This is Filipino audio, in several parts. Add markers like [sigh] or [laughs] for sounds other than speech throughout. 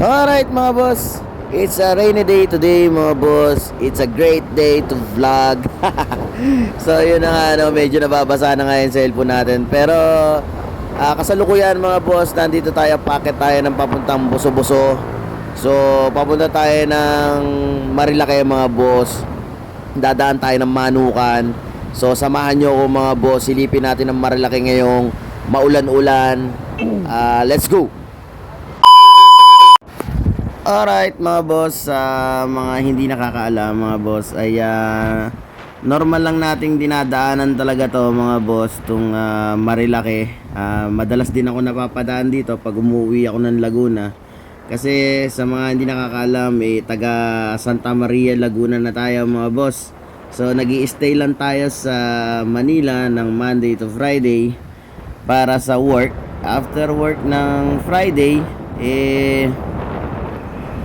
Alright mga boss, it's a rainy day today mga boss. It's a great day to vlog. [laughs] so yun na nga, ano, medyo nababasa na nga yung cellphone natin. Pero ah, kasalukuyan mga boss, nandito tayo, packet tayo ng papuntang Buso-Buso. So papunta tayo ng Marilake mga boss. Dadaan tayo ng Manukan. So samahan nyo ako mga boss, silipin natin ng Marilake ngayong maulan-ulan. Ah, let's go! Alright mga boss, sa mga hindi nakakaalam mga boss ay ah, normal lang nating dinadaanan talaga to mga boss tung ah, Marilake. Ah, madalas din ako napapadaan dito pag umuwi ako ng Laguna. Kasi sa mga hindi nakakaalam eh taga Santa Maria Laguna na tayo mga boss. So nag stay lang tayo sa Manila ng Monday to Friday para sa work. After work ng Friday eh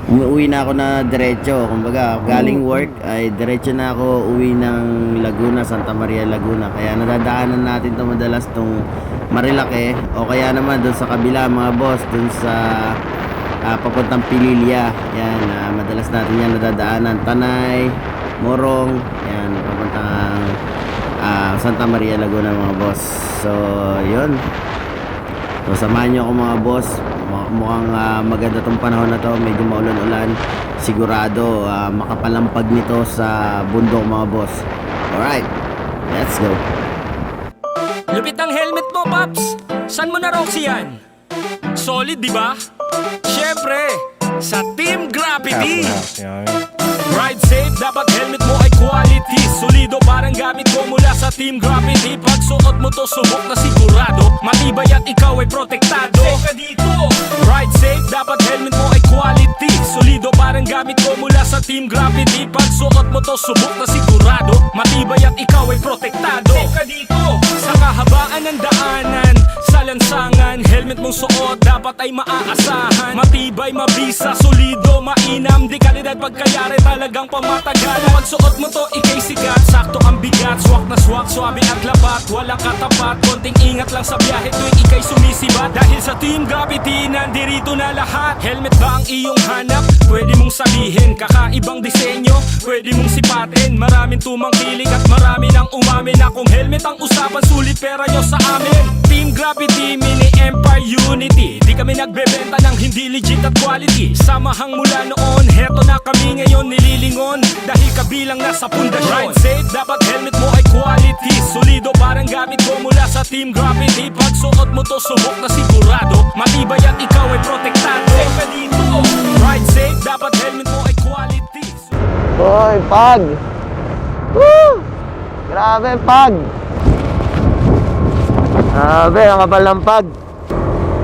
umuwi na ako na diretso. Kumbaga, galing work ay diretso na ako uwi ng Laguna, Santa Maria, Laguna. Kaya nadadaanan natin to madalas tong Marilake o kaya naman doon sa kabila mga boss, doon sa ah, papuntang Pililya. Yan, ah, madalas natin yan nadadaanan. Tanay, Morong, yan, papuntang ah, Santa Maria, Laguna mga boss. So, yun. So samahan nyo ako mga boss. Mu- Mukhang ah, maganda tong panahon na to. Medyo maulan-ulan. Sigurado ah, makapalampag nito sa bundok mga boss. Alright, let's go. Lupit ang helmet mo, Paps! San mo na Roxy yan? Solid, di ba? Siyempre, sa Team Gravity! Ride safe, dapat helmet mo quality Solido parang gamit ko mula sa Team. Gravity Pag suot mo to, subok na sigurado. Matibay at ikaw ay protektado. Teka dito! Ride safe, dapat helmet mo ay quality. Solido parang gamit ko mula sa Team. Gravity Pag suot mo to, subok na sigurado. Matibay at ikaw ay protektado. Teka dito! Sa kahabaan ng daanan Sa lansangan, helmet mong suot Dapat ay maaasahan. Matibay, mabisa, solido, mainam. Di kalidad pagkayari talagang pamatagal. Pag suot mo to, ikay sigat. Sakto ang bigat, swak na swak Swabe at labat, walang katapat Konting ingat lang sa biyahe tuwing ikay sumisibat. Dahil sa Team Gravity, nandirito na lahat. Helmet ba ang iyong hanap? Pwede mong sabihin Kakaibang disenyo, pwede mong sipatin Maraming tumangkilik at marami nang umamin. Na kung helmet ang usapan, sulit pera nyo sa amin. Team Gravity, Mini Empire Unity. Di kami nagbebenta ng hindi legit at quality. Samahang mula noon, heto na kami ngayon nililingon. Dahil kabilang nasa pundasyon. Ride safe, dapat helmet mo ay quality. Solido parang gamit ko mula sa Team. Gravity Pag suot mo to, subok na sigurado. Matibay at ikaw ay protektado. Teka dito Ride safe, dapat helmet mo ay quality. Hoy, pag! Woo! Grabe, pag! Grabe, ang kapal ng pag.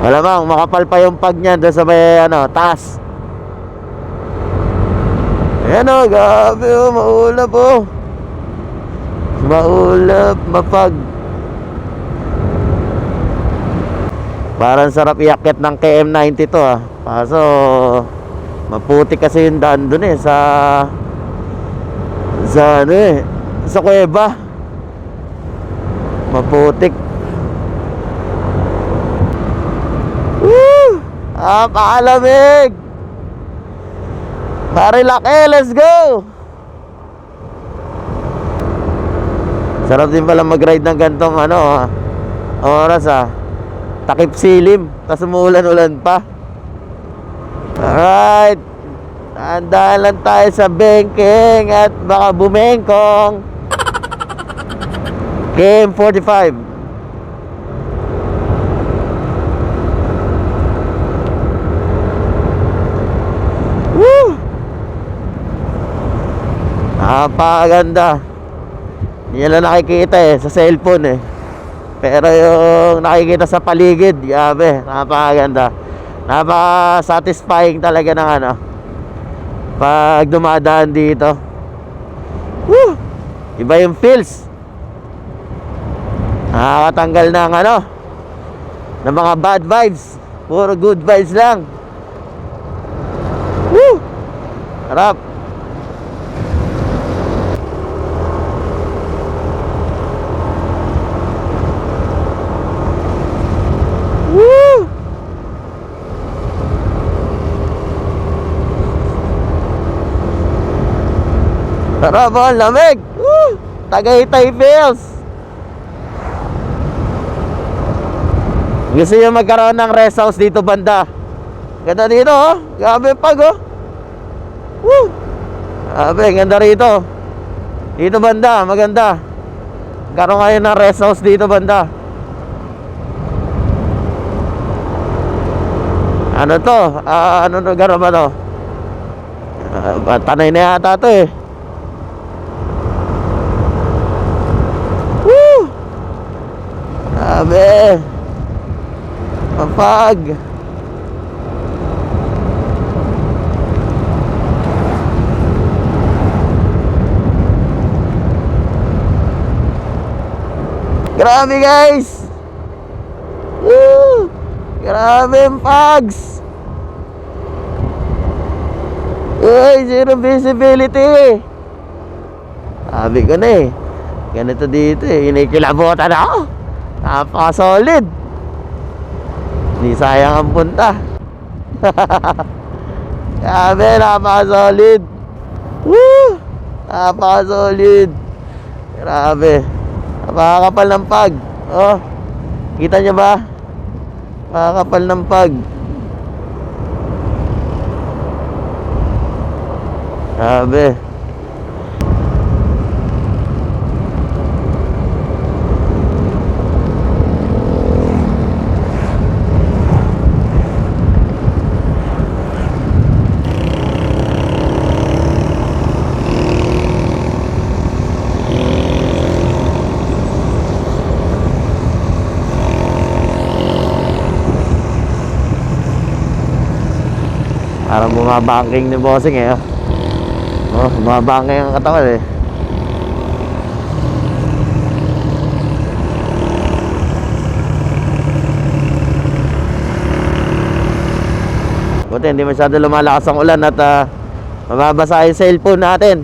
Malamang, makapal pa yung pag niyan doon sa may, ano, taas. Ayan o, grabe o, maulap o. Maulap, mapag. Parang sarap iakyat ng KM90 to ah. Kaso, maputi kasi yung daan dun eh, sa sa ano eh, sa kuweba. Maputik. Ah, pakalamig! Marilake, let's go! Sarap din pala mag-ride ng gantong ano, ah, oras ah. Takip silim, tas umuulan-ulan pa. Alright. Tandaan lang tayo sa banking at baka bumengkong. KM45. Woo! Napakaganda. Hindi lang nakikita eh, sa cellphone eh. Pero yung nakikita sa paligid, grabe, napakaganda. Napaka-satisfying talaga ng ano. Pag dumadaan dito. Woo! Iba yung feels. Nakakatanggal ng ano, ng mga bad vibes. Puro good vibes lang. Woo! Harap. Woo! Sarap ang lamig! Woo! Tagaytay Feels! Gusto nyo magkaroon ng rest house dito banda? Ganda dito oh! Grabe pag oh! Woo! Grabe, ganda rito Dito banda, maganda Karoon kayo ng rest house dito banda Ano to? Ah, ano lugar ba to? Ah, tanay na yata to eh Woo! Grabe. Mapag Grabe guys. Woo! Grabe ang pags. Uy, zero visibility. Sabi ko na eh. Ganito dito eh. Inikilabutan ako Napaka-solid. Hindi sayang ang punta. [laughs] Grabe, napaka-solid. Woo! Napaka-solid. Grabe. Napakakapal ng pag. Oh Kita nyo ba? Napakakapal ng pag. Grabe Parang bumabangking ni bossing eh. oh. Oh, bumabangking ang katawan eh. Buti hindi masyado lumalakas ang ulan at ah, mababasa yung cellphone natin.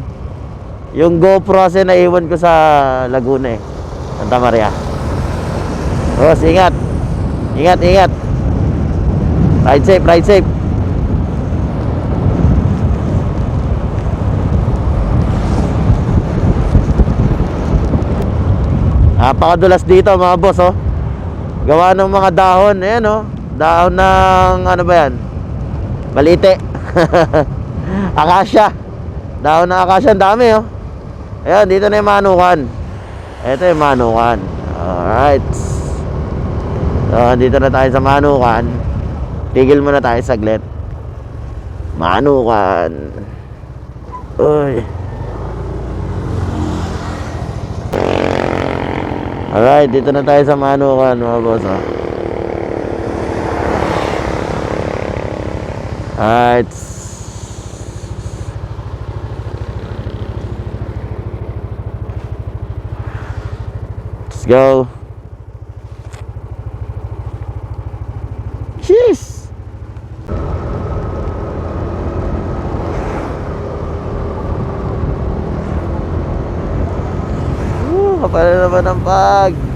Yung GoPro kasi naiwan ko sa Laguna eh. Santa Maria. Boss, ingat. Ingat, ingat. Ride safe, ride safe. Napakadulas dito mga boss oh. Gawa ng mga dahon, ayan oh. Dahon ng ano ba yan? Balite. [laughs] akasya. Dahon ng akasya, ang dami oh. Ayan, dito na yung manukan. Ito yung manukan. Alright. So, dito na tayo sa manukan. Tigil muna tayo saglit. Manukan. Uy. Alright, dito na tayo sa Manukan mga boss oh. Alright Let's go Jeez Woo, kapal na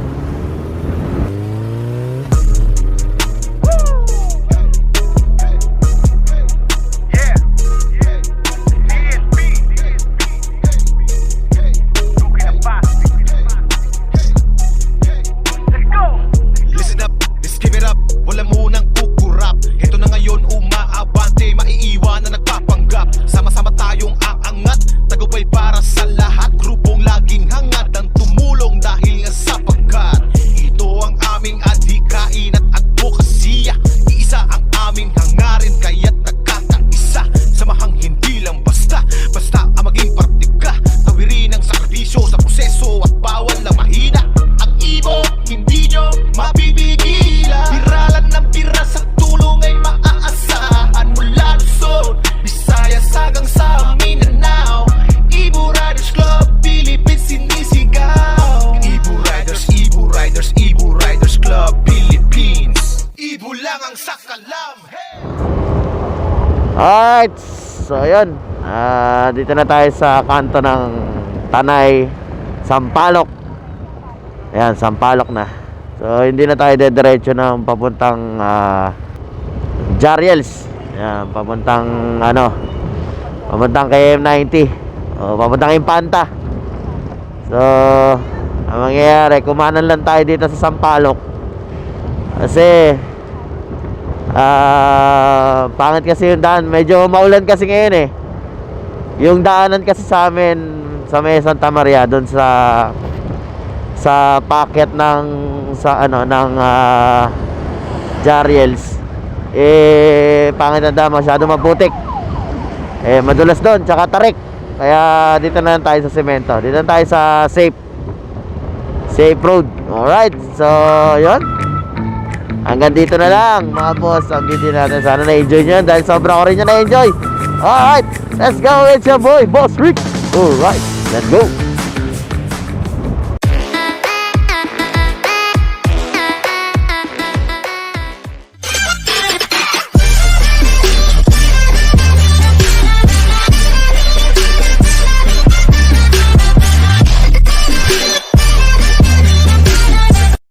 Alright, so ayun. Ah, dito na tayo sa kanto ng Tanay, Sampalok. Ayan, Sampalok na. So hindi na tayo dediretso ng papuntang ah, Jariels. Ayan, papuntang ano, papuntang KM90. O, papuntang Impanta. So, ang mangyayari, kumanan lang tayo dito sa Sampaloc. Kasi, ah, pangit kasi yung daan. Medyo maulan kasi ngayon eh. Yung daanan kasi sa amin, sa may Santa Maria, doon sa sa packet ng sa ano ng uh, Jariels. Eh pangit na daan. Masyado maputik. Eh madulas doon tsaka tarik. Kaya dito na lang tayo sa semento. Dito na tayo sa safe safe road. Alright so yon hanggang dito na lang mga boss. Ang video natin. Sana na-enjoy nyo dahil sobra ko rin nyo na-enjoy. Alright let's go it's your boy Boss Rick. Alright let's go